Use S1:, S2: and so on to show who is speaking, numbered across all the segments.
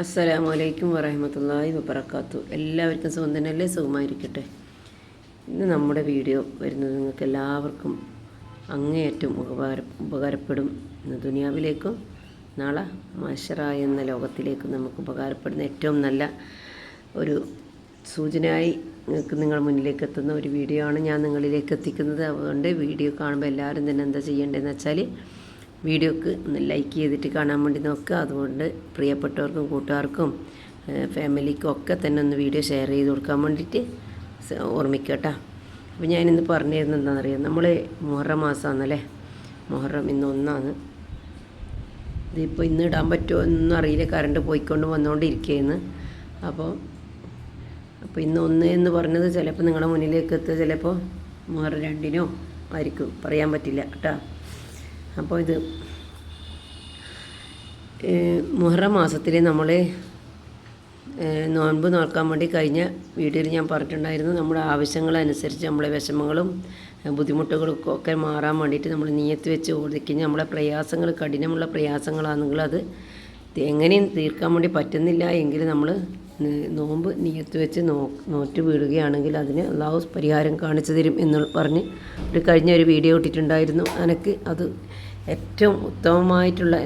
S1: അസ്സലാമു അലൈക്കും വറഹമത്തല്ലാഹി വബർക്കാത്തു എല്ലാവർക്കും സുഖം തന്നെയല്ലേ? സുഖമായിരിക്കട്ടെ. ഇന്ന് നമ്മുടെ വീഡിയോ വരുന്നത് നിങ്ങൾക്ക് എല്ലാവർക്കും അങ്ങേയറ്റം ഉപകാര ഉപകാരപ്പെടും ഇന്ന് ദുനിയാവിലേക്കും നാളെ മഷറ എന്ന ലോകത്തിലേക്കും നമുക്ക് ഉപകാരപ്പെടുന്ന ഏറ്റവും നല്ല ഒരു സൂചനയായി നിങ്ങൾക്ക് നിങ്ങൾ മുന്നിലേക്ക് എത്തുന്ന ഒരു വീഡിയോ ആണ് ഞാൻ നിങ്ങളിലേക്ക് എത്തിക്കുന്നത്. അതുകൊണ്ട് വീഡിയോ കാണുമ്പോൾ എല്ലാവരും തന്നെ എന്താ ചെയ്യേണ്ടതെന്ന് വെച്ചാൽ വീഡിയോക്ക് ഒന്ന് ലൈക്ക് ചെയ്തിട്ട് കാണാൻ വേണ്ടി നോക്കുക. അതുകൊണ്ട് പ്രിയപ്പെട്ടവർക്കും കൂട്ടുകാർക്കും ഫാമിലിക്കും ഒക്കെ തന്നെ ഒന്ന് വീഡിയോ ഷെയർ ചെയ്ത് കൊടുക്കാൻ വേണ്ടിയിട്ട് ഓർമ്മിക്കട്ടോ അപ്പോൾ ഞാനിന്ന് പറഞ്ഞു തരുന്നത് എന്താണെന്നറിയാം? നമ്മൾ മുഹറം മാസമാണല്ലേ? മുഹറം ഇന്ന് ഒന്നാണ്. ഇതിപ്പോൾ ഇന്ന് ഇടാൻ പറ്റുമോ എന്നൊന്നും അറിയില്ല. കറണ്ട് പോയിക്കൊണ്ട് വന്നുകൊണ്ടിരിക്കുകയെന്ന് അപ്പോൾ അപ്പോൾ ഇന്ന് ഒന്ന് എന്ന് പറഞ്ഞത് ചിലപ്പോൾ നിങ്ങളുടെ മുന്നിലേക്ക് എത്തുക. ചിലപ്പോൾ മുഹറം രണ്ടിനോ ആയിരിക്കും. പറയാൻ പറ്റില്ല കേട്ടോ. അപ്പോൾ ഇത് മുഹറം മാസത്തിൽ നമ്മൾ നോൻപ് നോക്കാൻ വേണ്ടി കഴിഞ്ഞ വീഡിയോയിൽ ഞാൻ പറഞ്ഞിട്ടുണ്ടായിരുന്നു. നമ്മുടെ ആവശ്യങ്ങളനുസരിച്ച് നമ്മളെ വിഷമങ്ങളും ബുദ്ധിമുട്ടുകളും ഒക്കെ മാറാൻ വേണ്ടിയിട്ട് നമ്മൾ നീയത്ത് വെച്ച് ഓടിക്കുന്ന നമ്മളെ പ്രയാസങ്ങൾ കഠിനമുള്ള പ്രയാസങ്ങളാണെങ്കിൽ അത് എങ്ങനെയും തീർക്കാൻ വേണ്ടി പറ്റുന്നില്ല എങ്കിൽ നമ്മൾ നോമ്പ് നീയത്ത് വെച്ച് നോ നോറ്റ് വീഴുകയാണെങ്കിൽ അതിന് അള്ളാഹു പരിഹാരം കാണിച്ചു തരും എന്ന് പറഞ്ഞ് ഒരു കഴിഞ്ഞ ഒരു വീഡിയോ ഇട്ടിട്ടുണ്ടായിരുന്നു. എനിക്ക് അത് ഏറ്റവും ഉത്തമമായിട്ടുള്ള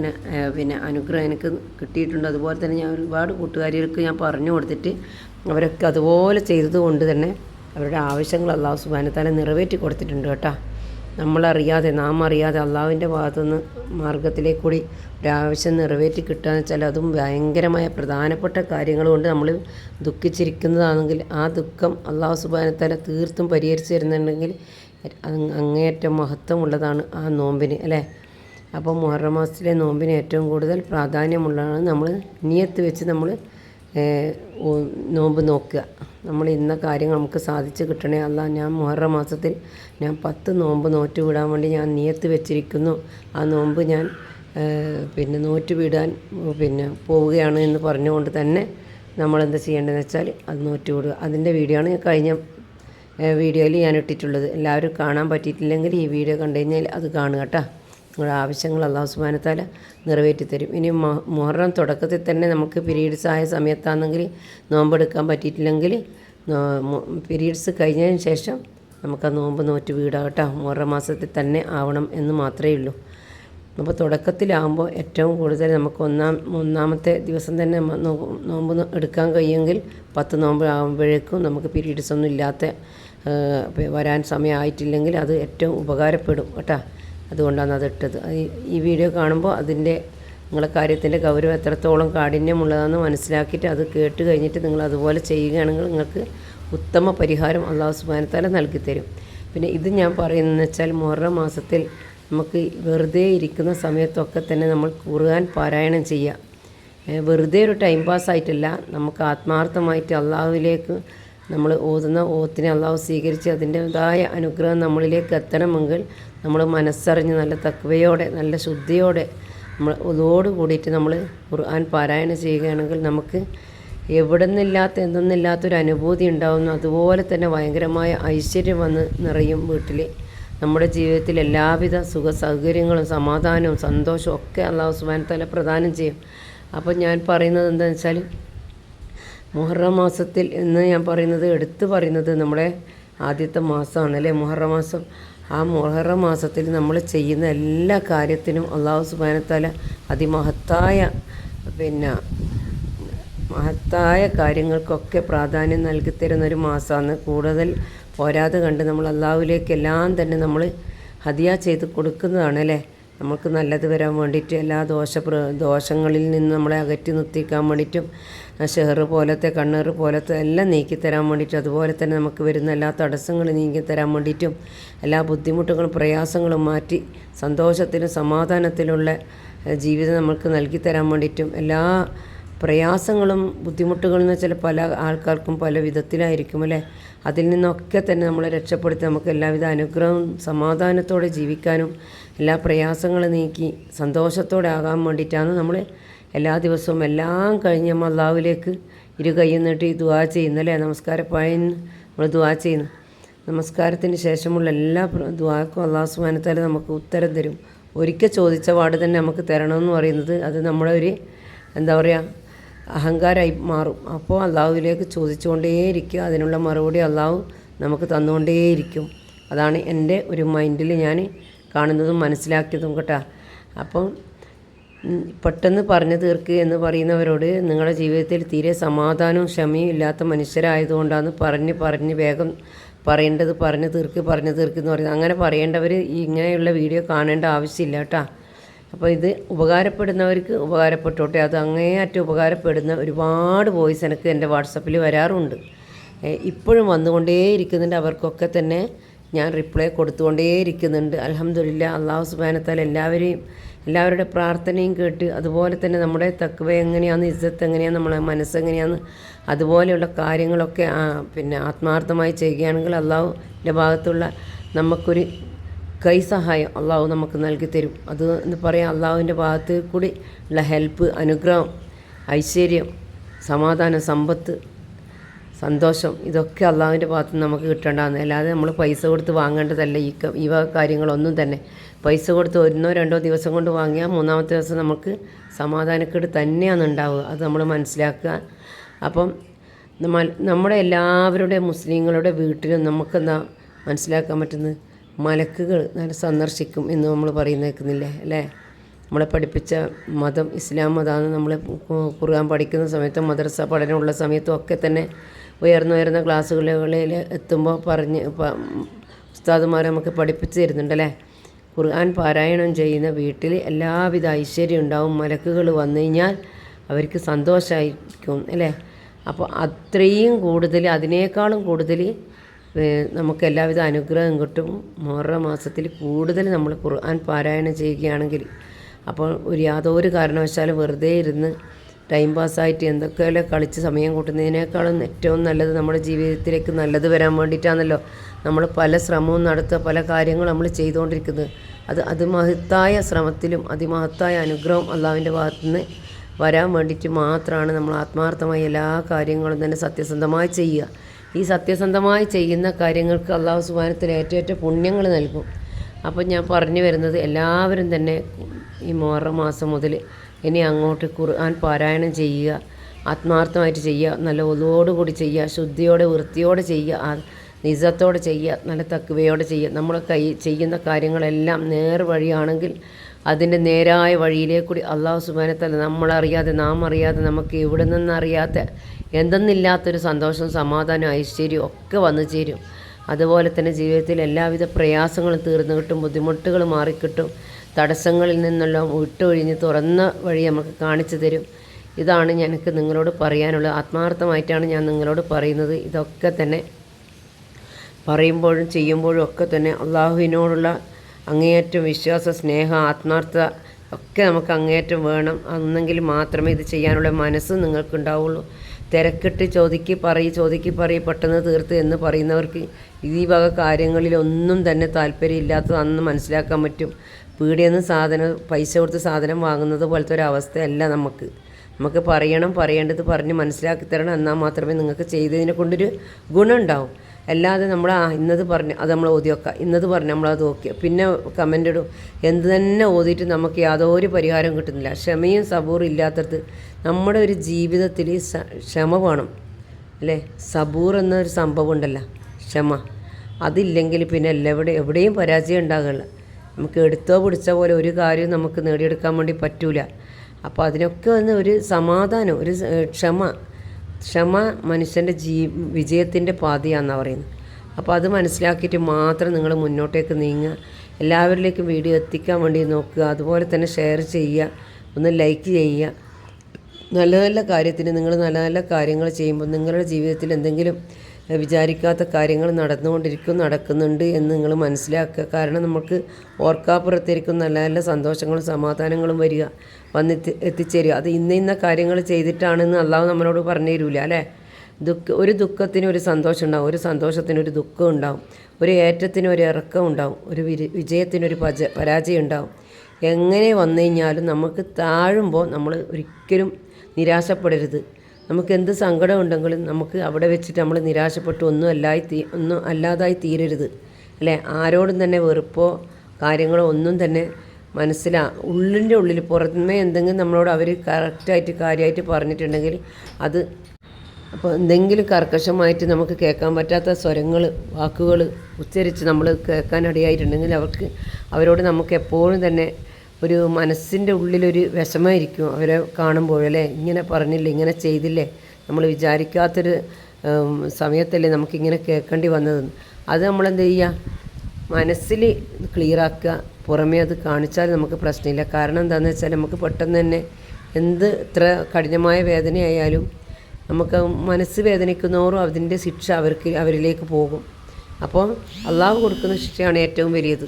S1: പിന്നെ അനുഗ്രഹം എനിക്ക് കിട്ടിയിട്ടുണ്ട്. അതുപോലെ തന്നെ ഞാൻ ഒരുപാട് കൂട്ടുകാരികൾക്ക് ഞാൻ പറഞ്ഞു കൊടുത്തിട്ട് അവരൊക്കെ അതുപോലെ ചെയ്തതുകൊണ്ട് തന്നെ അവരുടെ ആവശ്യങ്ങൾ അള്ളാഹു സുബാനത്താലെ നിറവേറ്റി കൊടുത്തിട്ടുണ്ട് കേട്ടോ. നമ്മളറിയാതെ നാം അറിയാതെ അള്ളാഹുവിന്റെ ഭാഗത്തുനിന്ന് മാർഗത്തിലേക്ക് കൂടി ഒരാവശ്യം നിറവേറ്റി കിട്ടുക എന്ന് വെച്ചാൽ അതും ഭയങ്കരമായ പ്രധാനപ്പെട്ട കാര്യങ്ങൾ കൊണ്ട് നമ്മൾ ദുഃഖിച്ചിരിക്കുന്നതാണെങ്കിൽ ആ ദുഃഖം അള്ളാഹു സുബാനത്താല തീർത്തും പരിഹരിച്ചു തരുന്നുണ്ടെങ്കിൽ അങ്ങ് അങ്ങേയറ്റം മഹത്വമുള്ളതാണ് ആ നോമ്പിന് അല്ലേ? അപ്പോൾ മുഹറം മാസത്തിലെ നോമ്പിന് ഏറ്റവും കൂടുതൽ പ്രാധാന്യമുള്ളതാണ് നമ്മൾ നിയത്ത് വെച്ച് നമ്മൾ നോമ്പ് നോക്കുക. നമ്മൾ ഇന്ന കാര്യങ്ങൾ നമുക്ക് സാധിച്ച് കിട്ടണേ. അല്ല ഞാൻ മുഹറം മാസത്തിൽ ഞാൻ പത്ത് നോമ്പ് നോറ്റ് വിടാൻ വേണ്ടി ഞാൻ നിയത്ത് വെച്ചിരിക്കുന്നു. ആ നോമ്പ് ഞാൻ പിന്നെ നോറ്റ് വിടാൻ പിന്നെ പോവുകയാണ് എന്ന് പറഞ്ഞുകൊണ്ട് തന്നെ നമ്മളെന്താ ചെയ്യേണ്ടതെന്ന് വെച്ചാൽ അത് നോറ്റ് വിടുക. അതിന്റെ വീഡിയോ ആണ് കഴിഞ്ഞ വീഡിയോയിൽ ഞാൻ ഇട്ടിട്ടുള്ളത്. എല്ലാവരും കാണാൻ പറ്റിയിട്ടില്ലെങ്കിൽ ഈ വീഡിയോ കണ്ടു കഴിഞ്ഞാൽ അത് കാണുക കേട്ടോ. നിങ്ങളുടെ ആവശ്യങ്ങൾ അള്ളാഹു സുബാനത്താൽ നിറവേറ്റി തരും ഇനി മുഹറം തുടക്കത്തിൽ തന്നെ നമുക്ക് പീരീഡ്സ് ആയ സമയത്താണെങ്കിൽ നോമ്പെടുക്കാൻ പറ്റിയിട്ടില്ലെങ്കിൽ പീരീഡ്സ് കഴിഞ്ഞതിന് ശേഷം നമുക്ക് ആ നോമ്പ് നോറ്റ് വീടാകട്ടെ. കേട്ടോ മുഹറം മാസത്തിൽ തന്നെ ആവണം എന്ന് മാത്രമേ ഉള്ളൂ. അപ്പോൾ തുടക്കത്തിലാകുമ്പോൾ ഏറ്റവും കൂടുതൽ നമുക്ക് ഒന്നാം ഒന്നാമത്തെ ദിവസം തന്നെ നോമ്പ് എടുക്കാൻ കഴിയുമെങ്കിൽ പത്ത് നോമ്പ് ആകുമ്പോഴേക്കും നമുക്ക് പീരീഡ്സ് ഒന്നും ഇല്ലാത്ത വരാൻ സമയമായിട്ടില്ലെങ്കിൽ അത് ഏറ്റവും ഉപകാരപ്പെടും കേട്ടോ. അതുകൊണ്ടാണ് അത് ഇട്ടത്. ഈ- വീഡിയോ കാണുമ്പോൾ അതിന്റെ നിങ്ങളെ കാര്യത്തിന്റെ ഗൗരവം എത്രത്തോളം കാഠിന്യമുള്ളതാണെന്ന് മനസ്സിലാക്കിയിട്ട് അത് കേട്ട് കഴിഞ്ഞിട്ട് നിങ്ങൾ അതുപോലെ ചെയ്യുകയാണെങ്കിൽ നിങ്ങൾക്ക് ഉത്തമ പരിഹാരം അള്ളാഹു സുബാനത്താല നൽകിത്തരും. തരും പിന്നെ ഇത് ഞാൻ പറയുന്നതെന്ന് വെച്ചാൽ മൊറ മാസത്തിൽ നമുക്ക് വെറുതെ ഇരിക്കുന്ന സമയത്തൊക്കെ തന്നെ നമ്മൾ കുറുകാൻ പാരായണം ചെയ്യുക. വെറുതെ ഒരു ടൈം പാസ് ആയിട്ടല്ല നമുക്ക് ആത്മാർത്ഥമായിട്ട് അള്ളാഹുവിലേക്ക് നമ്മൾ ഓതുന്ന ഓത്തിനെ അള്ളാഹു സ്വീകരിച്ച് അതിന്റെതായ അനുഗ്രഹം നമ്മളിലേക്ക് എത്തണമെങ്കിൽ നമ്മൾ മനസ്സറിഞ്ഞ് നല്ല തക്വയോടെ നല്ല ശുദ്ധിയോടെ നമ്മൾ ഒതോട് കൂടിയിട്ട് നമ്മൾ ഖുർആൻ പാരായണം ചെയ്യുകയാണെങ്കിൽ നമുക്ക് എവിടെ നിന്നില്ലാത്ത എന്തെന്നില്ലാത്തൊരു അനുഭൂതി ഉണ്ടാകുന്നു അതുപോലെ തന്നെ ഭയങ്കരമായ ഐശ്വര്യം വന്ന് നിറയും വീട്ടിൽ. നമ്മുടെ ജീവിതത്തിൽ എല്ലാവിധ സുഖ സൗകര്യങ്ങളും സമാധാനവും സന്തോഷവും ഒക്കെ അള്ളാഹു സുബാൻ തല പ്രദാനം ചെയ്യും. അപ്പോൾ ഞാൻ പറയുന്നത് എന്താണെന്ന് വെച്ചാൽ മുഹറം മാസത്തിൽ എന്ന് ഞാൻ പറയുന്നത് എടുത്തു പറയുന്നത് നമ്മുടെ ആദ്യത്തെ മാസമാണ് അല്ലേ? മുഹറം മാസം. ആ മുഹറം മാസത്തിൽ നമ്മൾ ചെയ്യുന്ന എല്ലാ കാര്യത്തിനും അള്ളാഹു സുബാനത്താല അതിമഹത്തായ പിന്നെ മഹത്തായ കാര്യങ്ങൾക്കൊക്കെ പ്രാധാന്യം നൽകി തരുന്ന ഒരു മാസമാണ് കൂടുതൽ പോരാതെ കണ്ട് നമ്മൾ അള്ളാഹുലേക്കെല്ലാം തന്നെ നമ്മൾ ഹതിയ ചെയ്ത് കൊടുക്കുന്നതാണ് അല്ലേ? നമുക്ക് നല്ലത് വരാൻ വേണ്ടിയിട്ട് എല്ലാ ദോഷ ദോഷങ്ങളിൽ നിന്ന് നമ്മളെ അകറ്റി നിർത്തിക്കാൻ വേണ്ടിയിട്ടും ഷെഹർ പോലത്തെ കണ്ണേർ പോലത്തെ എല്ലാം നീക്കി തരാൻ വേണ്ടിയിട്ടും അതുപോലെ തന്നെ നമുക്ക് വരുന്ന എല്ലാ തടസ്സങ്ങളും നീക്കി തരാൻ വേണ്ടിയിട്ടും എല്ലാ ബുദ്ധിമുട്ടുകളും പ്രയാസങ്ങളും മാറ്റി സന്തോഷത്തിലും സമാധാനത്തിലുള്ള ജീവിതം നമുക്ക് നൽകി തരാൻ വേണ്ടിയിട്ടും എല്ലാ പ്രയാസങ്ങളും ബുദ്ധിമുട്ടുകളും എന്ന് വെച്ചാൽ പല ആൾക്കാർക്കും പല വിധത്തിലായിരിക്കും അല്ലേ? അതിൽ നിന്നൊക്കെ തന്നെ നമ്മളെ രക്ഷപ്പെടുത്തി നമുക്ക് എല്ലാവിധ അനുഗ്രഹവും സമാധാനത്തോടെ ജീവിക്കാനും എല്ലാ പ്രയാസങ്ങളും നീക്കി സന്തോഷത്തോടെ ആകാൻ വേണ്ടിയിട്ടാണ് നമ്മൾ എല്ലാ ദിവസവും എല്ലാം കഴിഞ്ഞ് നമ്മൾ അള്ളാഹുവിലേക്ക് ഇരു കൈ നീട്ടി ദുവാ ചെയ്യുന്നല്ലേ നമസ്കാര പായന്ന് നമ്മൾ ദുവാ ചെയ്യുന്നു. നമസ്കാരത്തിന് ശേഷമുള്ള എല്ലാ ദുവാക്കും അള്ളാഹു സുബാനത്താല നമുക്ക് ഉത്തരം തരും. ഒരിക്കൽ ചോദിച്ച പാട് തന്നെ നമുക്ക് തരണമെന്ന് പറയുന്നത് അത് നമ്മുടെ ഒരു എന്താ പറയുക അഹങ്കാരമായി മാറും. അപ്പോൾ അള്ളാഹുവിലേക്ക് ചോദിച്ചുകൊണ്ടേയിരിക്കുക. അതിനുള്ള മറുപടി അള്ളാഹു നമുക്ക് തന്നുകൊണ്ടേയിരിക്കും. അതാണ് എന്റെ ഒരു മൈൻഡിൽ ഞാൻ കാണുന്നതും മനസ്സിലാക്കിയതും കേട്ടോ. അപ്പം പെട്ടെന്ന് പറഞ്ഞു തീർക്കുക എന്ന് പറയുന്നവരോട് നിങ്ങളുടെ ജീവിതത്തിൽ തീരെ സമാധാനവും ക്ഷമയും ഇല്ലാത്ത മനുഷ്യരായതുകൊണ്ടാണ് പറഞ്ഞ് പറഞ്ഞ് വേഗം പറയേണ്ടത് പറഞ്ഞു തീർക്ക് പറഞ്ഞു തീർക്ക് എന്ന് പറയുന്നത്. അങ്ങനെ പറയേണ്ടവർ ഇങ്ങനെയുള്ള വീഡിയോ കാണേണ്ട ആവശ്യമില്ല കേട്ടോ. അപ്പോൾ ഇത് ഉപകാരപ്പെടുന്നവർക്ക് ഉപകാരപ്പെട്ടോട്ടെ. അത് അങ്ങേയറ്റം ഉപകാരപ്പെടുന്ന ഒരുപാട് വോയിസ് എനിക്ക് എന്റെ വാട്സപ്പിൽ വരാറുണ്ട്. ഇപ്പോഴും വന്നുകൊണ്ടേയിരിക്കുന്നുണ്ട്. അവർക്കൊക്കെ തന്നെ ഞാൻ റിപ്ലൈ കൊടുത്തുകൊണ്ടേയിരിക്കുന്നുണ്ട്. അലഹമില്ല അള്ളാഹു സുബാനത്താൽ എല്ലാവരെയും എല്ലാവരുടെ പ്രാർത്ഥനയും കേട്ട് അതുപോലെ തന്നെ നമ്മുടെ തക്വ എങ്ങനെയാണ് ഇജ്ജത്ത് എങ്ങനെയാണ് നമ്മളെ മനസ്സെങ്ങനെയാണ് അതുപോലെയുള്ള കാര്യങ്ങളൊക്കെ പിന്നെ ആത്മാർത്ഥമായി ചെയ്യുകയാണെങ്കിൽ അള്ളാഹുവിന്റെ ഭാഗത്തുള്ള നമുക്കൊരു കൈ സഹായം അള്ളാഹു നമുക്ക് നൽകി തരും. അത് എന്ന് പറയാം അള്ളാഹുവിന്റെ ഭാഗത്ത് കൂടി ഉള്ള ഹെൽപ്പ് അനുഗ്രഹം ഐശ്വര്യം സമാധാനം സമ്പത്ത് സന്തോഷം. ഇതൊക്കെ അള്ളാഹുവിന്റെ ഭാഗത്ത് നിന്ന് നമുക്ക് കിട്ടേണ്ടതാണ്. അല്ലാതെ നമ്മൾ പൈസ കൊടുത്ത് വാങ്ങേണ്ടതല്ല ഈ ഈ കാര്യങ്ങളൊന്നും തന്നെ. പൈസ കൊടുത്ത് ഒന്നോ രണ്ടോ ദിവസം കൊണ്ട് വാങ്ങിയാൽ മൂന്നാമത്തെ ദിവസം നമുക്ക് സമാധാനക്കേട് തന്നെയാണ് ഉണ്ടാവുക. അത് നമ്മൾ മനസ്സിലാക്കുക. അപ്പം നമ്മ- നമ്മുടെ എല്ലാവരുടെ മുസ്ലിങ്ങളുടെ വീട്ടിലും നമുക്കെന്താ മനസ്സിലാക്കാൻ പറ്റുന്നത്? മലക്കുകൾ നല്ല സന്ദർശിക്കും എന്ന് നമ്മൾ പറയുന്ന കേൾക്കുന്നില്ലേ അല്ലേ? നമ്മളെ പഠിപ്പിച്ച മതം ഇസ്ലാം മതമാണ്. നമ്മൾ ഖുർആൻ പഠിക്കുന്ന സമയത്തും മദ്രസ പഠനമുള്ള സമയത്തും ഒക്കെ തന്നെ ഉയർന്നു ഉയർന്ന ക്ലാസ്സുകളിൽ എത്തുമ്പോൾ പറഞ്ഞ് ഉസ്താദുമാർ നമുക്ക് പഠിപ്പിച്ച് തരുന്നുണ്ടല്ലേ ഖുർആൻ പാരായണം ചെയ്യുന്ന വീട്ടിൽ എല്ലാവിധ ഐശ്വര്യം ഉണ്ടാവും. മലക്കുകൾ വന്നു കഴിഞ്ഞാൽ അവർക്ക് സന്തോഷമായിരിക്കും അല്ലേ? അപ്പോൾ അത്രയും കൂടുതൽ അതിനേക്കാളും കൂടുതൽ നമുക്ക് എല്ലാവിധ അനുഗ്രഹം കിട്ടും. മുഹറ മാസത്തിൽ കൂടുതൽ നമ്മൾ ഖുർആൻ പാരായണം ചെയ്യുകയാണെങ്കിൽ അപ്പോൾ ഒരു യാതൊരു കാരണവശാലും വെറുതെ ഇരുന്ന് ടൈം പാസ്സായിട്ട് എന്തൊക്കെയല്ലേ കളിച്ച് സമയം കൂട്ടുന്നതിനേക്കാളും ഏറ്റവും നല്ലത് നമ്മുടെ ജീവിതത്തിലേക്ക് നല്ലത് വരാൻ വേണ്ടിയിട്ടാണല്ലോ നമ്മൾ പല ശ്രമവും നടത്തുക പല കാര്യങ്ങളും നമ്മൾ ചെയ്തുകൊണ്ടിരിക്കുന്നത്. അത് അതിമഹത്തായ ശ്രമത്തിലും അതിമഹത്തായ അനുഗ്രഹം അള്ളാവിന്റെ ഭാഗത്തു നിന്ന് വരാൻ വേണ്ടിയിട്ട് മാത്രമാണ് നമ്മൾ ആത്മാർത്ഥമായി എല്ലാ കാര്യങ്ങളും തന്നെ സത്യസന്ധമായി ചെയ്യുക. ഈ സത്യസന്ധമായി ചെയ്യുന്ന കാര്യങ്ങൾക്ക് അള്ളാഹു സുബാനത്തിൽ ഏറ്റവും ഏറ്റവും പുണ്യങ്ങൾ നൽകും. അപ്പോൾ ഞാൻ പറഞ്ഞു വരുന്നത് എല്ലാവരും തന്നെ ഈ മുഹറം മാസം മുതൽ ഇനി അങ്ങോട്ട് ഖുർആൻ പാരായണം ചെയ്യുക ആത്മാർത്ഥമായിട്ട് ചെയ്യുക നല്ല ഒതുവോടുകൂടി ചെയ്യുക ശുദ്ധിയോടെ വൃത്തിയോടെ ചെയ്യുക നിജത്തോടെ ചെയ്യുക നല്ല തക്കുവയോടെ ചെയ്യുക. നമ്മൾ കൈ ചെയ്യുന്ന കാര്യങ്ങളെല്ലാം നേർ വഴിയാണെങ്കിൽ അതിന്റെ നേരായ വഴിയിലേക്ക് കൂടി അള്ളാഹു സുബാനത്തല്ല നമ്മളറിയാതെ നാം അറിയാതെ നമുക്ക് എവിടെ നിന്നറിയാത്ത എന്തെന്നില്ലാത്തൊരു സന്തോഷം സമാധാനം ഐശ്വര്യവും ഒക്കെ വന്നു ചേരും. അതുപോലെ തന്നെ ജീവിതത്തിൽ എല്ലാവിധ പ്രയാസങ്ങളും തീർന്നു കിട്ടും ബുദ്ധിമുട്ടുകൾ മാറിക്കിട്ടും തടസ്സങ്ങളിൽ നിന്നെല്ലാം വിട്ടൊഴിഞ്ഞ് തുറന്ന വഴി നമുക്ക് കാണിച്ചു തരും. ഇതാണ് എനിക്ക് നിങ്ങളോട് പറയാനുള്ളത്. ആത്മാർത്ഥമായിട്ടാണ് ഞാൻ നിങ്ങളോട് പറയുന്നത്. ഇതൊക്കെ തന്നെ പറയുമ്പോഴും ചെയ്യുമ്പോഴും ഒക്കെ തന്നെ അള്ളാഹുവിനോടുള്ള അങ്ങേയറ്റം വിശ്വാസ സ്നേഹം ആത്മാർത്ഥത ഒക്കെ നമുക്ക് അങ്ങേയറ്റം വേണം. അന്നെങ്കിൽ മാത്രമേ ഇത് ചെയ്യാനുള്ള മനസ്സ് നിങ്ങൾക്കുണ്ടാവുള്ളൂ. തിരക്കിട്ട് ചോദിക്കി പറയ് ചോദിക്കി പറയ് പെട്ടെന്ന് തീർത്ത് എന്ന് പറയുന്നവർക്ക് ഈ വക കാര്യങ്ങളിലൊന്നും തന്നെ താല്പര്യമില്ലാത്തതാണെന്ന് മനസ്സിലാക്കാൻ പറ്റും. പീടിയെന്ന് സാധനം പൈസ കൊടുത്ത് സാധനം വാങ്ങുന്നത് പോലത്തെ ഒരു അവസ്ഥയല്ല നമുക്ക്. നമുക്ക് പറയണം പറയേണ്ടത് പറഞ്ഞ് മനസ്സിലാക്കി തരണം എന്നാൽ മാത്രമേ നിങ്ങൾക്ക് ചെയ്തതിനെ കൊണ്ടൊരു ഗുണം ഉണ്ടാവും. അല്ലാതെ നമ്മൾ ആ ഇന്നത് പറഞ്ഞ് അത് നമ്മൾ ഓതി വെക്കുക ഇന്നത് പറഞ്ഞ് നമ്മളത് നോക്കി പിന്നെ കമന്റ് ഇടും എന്ത് തന്നെ ഓതിയിട്ട് നമുക്ക് യാതൊരു പരിഹാരം കിട്ടുന്നില്ല. ക്ഷമയും സബൂറും ഇല്ലാത്തത് നമ്മുടെ ഒരു ജീവിതത്തിൽ ക്ഷമ വേണം. അല്ലേ? സബൂർ എന്നൊരു സംഭവം ഉണ്ടല്ലോ ക്ഷമ. അതില്ലെങ്കിൽ പിന്നെ എല്ലാവിടെ എവിടെയും പരാജയം ഉണ്ടാകില്ല. നമുക്ക് എടുത്തോ പിടിച്ച പോലെ ഒരു കാര്യവും നമുക്ക് നേടിയെടുക്കാൻ വേണ്ടി പറ്റൂല. അപ്പോൾ അതിനൊക്കെ വന്ന് ഒരു സമാധാനം ഒരു ക്ഷമ. ക്ഷമ മനുഷ്യന്റെ ജീ വിജയത്തിന്റെ പാതയാണെന്നാണ് പറയുന്നത് അപ്പോൾ അത് മനസ്സിലാക്കിയിട്ട് മാത്രം നിങ്ങൾ മുന്നോട്ടേക്ക് നീങ്ങുക. എല്ലാവരിലേക്കും വീഡിയോ എത്തിക്കാൻ വേണ്ടി നോക്കുക. അതുപോലെ തന്നെ ഷെയർ ചെയ്യുക. ഒന്ന് ലൈക്ക് ചെയ്യുക. നല്ല നല്ല കാര്യത്തിന് നിങ്ങൾ നല്ല നല്ല കാര്യങ്ങൾ ചെയ്യുമ്പോൾ നിങ്ങളുടെ ജീവിതത്തിൽ എന്തെങ്കിലും വിചാരിക്കാത്ത കാര്യങ്ങൾ നടന്നുകൊണ്ടിരിക്കും നടക്കുന്നുണ്ട് എന്ന് നിങ്ങൾ മനസ്സിലാക്കുക. കാരണം നമുക്ക് ഓർക്കാപ്പുറത്തിരിക്കും നല്ല നല്ല സന്തോഷങ്ങളും സമാധാനങ്ങളും വരിക വന്നെത്തി എത്തിച്ചേരുക. അത് ഇന്ന ഇന്ന കാര്യങ്ങൾ ചെയ്തിട്ടാണെന്ന് അള്ളാഹു നമ്മളോട് പറഞ്ഞു തരൂല അല്ലേ? ദുഃഖ ഒരു ദുഃഖത്തിന് ഒരു സന്തോഷം ഉണ്ടാവും ഒരു സന്തോഷത്തിന് ഒരു ദുഃഖം ഉണ്ടാവും ഒരു ഏറ്റത്തിന് ഒരു ഇറക്കം ഉണ്ടാവും ഒരു വിജയത്തിനൊരു പജ പരാജയം ഉണ്ടാവും. എങ്ങനെ വന്നു കഴിഞ്ഞാലും നമുക്ക് താഴുമ്പോൾ നമ്മൾ ഒരിക്കലും നിരാശപ്പെടരുത്. നമുക്ക് എന്ത് സങ്കടം ഉണ്ടെങ്കിലും നമുക്ക് അവിടെ വെച്ചിട്ട് നമ്മൾ നിരാശപ്പെട്ട് ഒന്നും അല്ലായി തീ ഒന്നും അല്ലാതായി തീരരുത്. അല്ലേ? ആരോടും തന്നെ വെറുപ്പോ കാര്യങ്ങളോ ഒന്നും തന്നെ മനസ്സിലാ ഉള്ളിന്റെ ഉള്ളിൽ പുറമേ എന്തെങ്കിലും നമ്മളോട് അവർ കറക്റ്റായിട്ട് കാര്യമായിട്ട് പറഞ്ഞിട്ടുണ്ടെങ്കിൽ അത് അപ്പോൾ എന്തെങ്കിലും കർക്കശമായിട്ട് നമുക്ക് കേൾക്കാൻ പറ്റാത്ത സ്വരങ്ങൾ വാക്കുകൾ ഉച്ചരിച്ച് നമ്മൾ കേൾക്കാനിടയായിട്ടുണ്ടെങ്കിൽ അവർക്ക് അവരോട് നമുക്ക് എപ്പോഴും തന്നെ ഒരു മനസ്സിന്റെ ഉള്ളിലൊരു വിഷമമായിരിക്കും അവരെ കാണുമ്പോൾ അല്ലേ? ഇങ്ങനെ പറഞ്ഞില്ലേ ഇങ്ങനെ ചെയ്തില്ലേ? നമ്മൾ വിചാരിക്കാത്തൊരു സമയത്തല്ലേ നമുക്കിങ്ങനെ കേൾക്കേണ്ടി വന്നതെന്ന് അത് നമ്മളെന്ത് ചെയ്യുക മനസ്സിൽ ക്ലിയറാക്കുക പുറമേ അത് കാണിച്ചാൽ നമുക്ക് പ്രശ്നമില്ല. കാരണം എന്താണെന്ന് വെച്ചാൽ നമുക്ക് പെട്ടെന്ന് തന്നെ എന്ത് ഇത്ര കഠിനമായ വേദനയായാലും നമുക്ക് മനസ്സ് വേദനിക്കുന്നവരും അതിന്റെ ശിക്ഷ അവർക്ക് അവരിലേക്ക് പോകും. അപ്പോൾ അള്ളാഹ് കൊടുക്കുന്ന ശിക്ഷയാണ് ഏറ്റവും വലിയത്.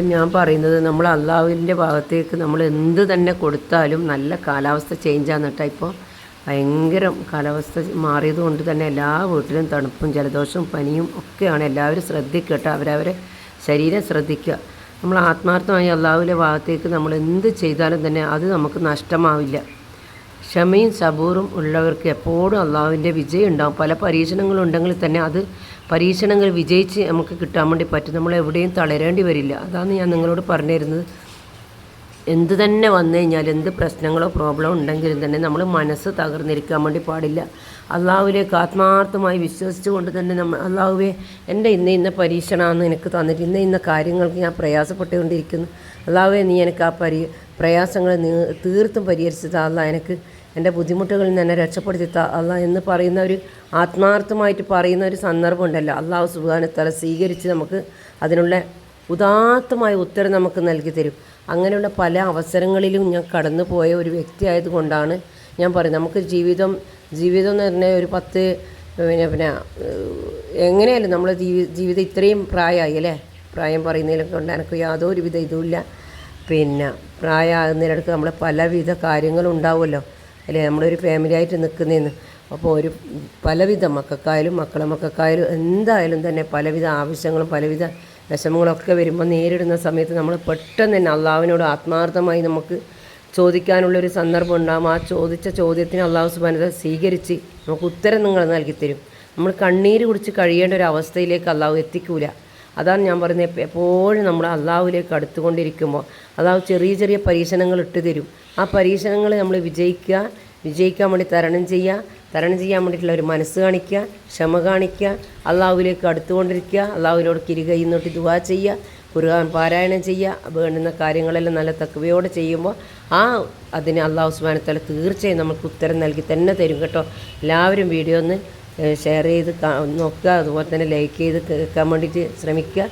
S1: അപ്പം ഞാൻ പറയുന്നത് നമ്മൾ അള്ളാഹുവിന്റെ ഭാഗത്തേക്ക് നമ്മൾ എന്ത് തന്നെ കൊടുത്താലും നല്ല കാലാവസ്ഥ ചേഞ്ചാന്ന് ഇപ്പോൾ ഭയങ്കര കാലാവസ്ഥ മാറിയത് കൊണ്ട് തന്നെ എല്ലാ വീട്ടിലും തണുപ്പും ജലദോഷവും പനിയും ഒക്കെയാണ് എല്ലാവരും ശ്രദ്ധിക്കുക കേട്ടോ. അവരവരെ ശരീരം ശ്രദ്ധിക്കുക. നമ്മൾ ആത്മാർത്ഥമായി അള്ളാഹുവിന്റെ ഭാഗത്തേക്ക് നമ്മൾ എന്ത് ചെയ്താലും തന്നെ അത് നമുക്ക് നഷ്ടമാവില്ല. ക്ഷമയും സബൂറും ഉള്ളവർക്ക് എപ്പോഴും അള്ളാഹുവിന്റെ വിജയം ഉണ്ടാകും പല പരീക്ഷണങ്ങളുണ്ടെങ്കിൽ തന്നെ അത് പരീക്ഷണങ്ങൾ വിജയിച്ച് നമുക്ക് കിട്ടാൻ വേണ്ടി പറ്റും. നമ്മൾ എവിടെയും തളരേണ്ടി വരില്ല. അതാണ് ഞാൻ നിങ്ങളോട് പറഞ്ഞു തരുന്നത് എന്ത് തന്നെ വന്നു കഴിഞ്ഞാൽ എന്ത് പ്രശ്നങ്ങളോ പ്രോബ്ലമോ ഉണ്ടെങ്കിലും തന്നെ നമ്മൾ മനസ്സ് തകർന്നിരിക്കാൻ വേണ്ടി പാടില്ല. അള്ളാഹുവിലേക്ക് ആത്മാർത്ഥമായി വിശ്വസിച്ചുകൊണ്ട് തന്നെ നമ്മൾ അള്ളാഹുവെ എന്റെ ഇന്ന ഇന്ന പരീക്ഷണമാണ് എനിക്ക് തന്നിട്ട് ഇന്ന ഇന്ന കാര്യങ്ങൾക്ക് ഞാൻ പ്രയാസപ്പെട്ടുകൊണ്ടിരിക്കുന്നു. അള്ളാഹുവെ നീ എനിക്ക് ആ പരി പ്രയാസങ്ങൾ തീർത്തും പരിഹരിച്ചതാ. അല്ല എനിക്ക് എന്റെ ബുദ്ധിമുട്ടുകളിൽ നിന്ന് എന്നെ രക്ഷപ്പെടുത്തി അല്ല എന്ന് പറയുന്ന ഒരു ആത്മാർത്ഥമായിട്ട് പറയുന്ന ഒരു സന്ദർഭം ഉണ്ടല്ലോ അള്ളാഹു സുബാനത്തല സ്വീകരിച്ച് നമുക്ക് അതിനുള്ള ഉദാത്തമായ ഉത്തരം നമുക്ക് നൽകി തരും. അങ്ങനെയുള്ള പല അവസരങ്ങളിലും ഞാൻ കടന്നു പോയ ഒരു വ്യക്തി ആയതുകൊണ്ടാണ് ഞാൻ പറയുന്നത്. നമുക്ക് ജീവിതം ജീവിതം എന്ന് പറഞ്ഞാൽ ഒരു പത്ത് പിന്നെ പിന്നെ എങ്ങനെയല്ലേ നമ്മൾ ജീവി ജീവിതം ഇത്രയും പ്രായമായി അല്ലേ? പ്രായം പറയുന്നതിലൊക്കെ കൊണ്ട് എനിക്ക് യാതൊരുവിധ ഇതുമില്ല. പിന്നെ പ്രായമാകുന്നതിനടുക്ക് നമ്മൾ പലവിധ കാര്യങ്ങളും ഉണ്ടാവുമല്ലോ. അല്ലേ? നമ്മളൊരു ഫാമിലി ആയിട്ട് നിൽക്കുന്നതെന്ന് അപ്പോൾ ഒരു പലവിധ മക്കൾക്കായാലും മക്കളെ മക്കൾക്കായാലും എന്തായാലും തന്നെ പലവിധ ആവശ്യങ്ങളും പലവിധ വിഷമങ്ങളൊക്കെ വരുമ്പോൾ നേരിടുന്ന സമയത്ത് നമ്മൾ പെട്ടെന്ന് തന്നെ അള്ളാവിനോട് ആത്മാർത്ഥമായി നമുക്ക് ചോദിക്കാനുള്ളൊരു സന്ദർഭം ഉണ്ടാകും ആ ചോദിച്ച ചോദ്യത്തിന് അള്ളാഹു സുബാനത സ്വീകരിച്ച് നമുക്ക് ഉത്തരം നിങ്ങൾ നൽകിത്തരും തരും. നമ്മൾ കണ്ണീര് കുടിച്ച് കഴിയേണ്ട ഒരു അവസ്ഥയിലേക്ക് അള്ളാഹു എത്തിക്കൂല. അതാണ് ഞാൻ പറയുന്നത്. എപ്പോഴും നമ്മൾ അള്ളാഹുവിലേക്ക് അടുത്തുകൊണ്ടിരിക്കുമ്പോൾ അള്ളാഹു ചെറിയ ചെറിയ പരീക്ഷണങ്ങൾ ഇട്ട് തരും. ആ പരീക്ഷണങ്ങൾ നമ്മൾ വിജയിക്കുക വിജയിക്കാൻ വേണ്ടി തരണം ചെയ്യുക തരണം ചെയ്യാൻ വേണ്ടിയിട്ടുള്ള ഒരു മനസ്സ് കാണിക്കുക ക്ഷമ കാണിക്കുക അള്ളാഹുവിലേക്ക് അടുത്തുകൊണ്ടിരിക്കുക അള്ളാഹുവിനോട് കിരുകൈ നോട്ടി ദുവാ ചെയ്യുക കുറുകാൻ പാരായണം ചെയ്യുക വേണ്ടുന്ന കാര്യങ്ങളെല്ലാം നല്ല തക്കവയോടെ ചെയ്യുമ്പോൾ ആ അതിന് അള്ളാഹു സുബാനത്തല തീർച്ചയായും നമുക്ക് ഉത്തരം നൽകി തന്നെ തരും കേട്ടോ. എല്ലാവരും വീഡിയോ ഒന്ന് ഷെയർ ചെയ്ത് നോക്കുക അതുപോലെ തന്നെ ലൈക്ക് ചെയ്ത് കേൾക്കാൻ വേണ്ടിയിട്ട് ശ്രമിക്കുക.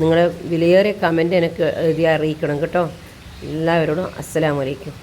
S1: നിങ്ങളുടെ വിലയേറിയ കമന്റ് എനിക്ക് എഴുതി അറിയിക്കണം കേട്ടോ. എല്ലാവരോടും അസ്സലാമലൈക്കും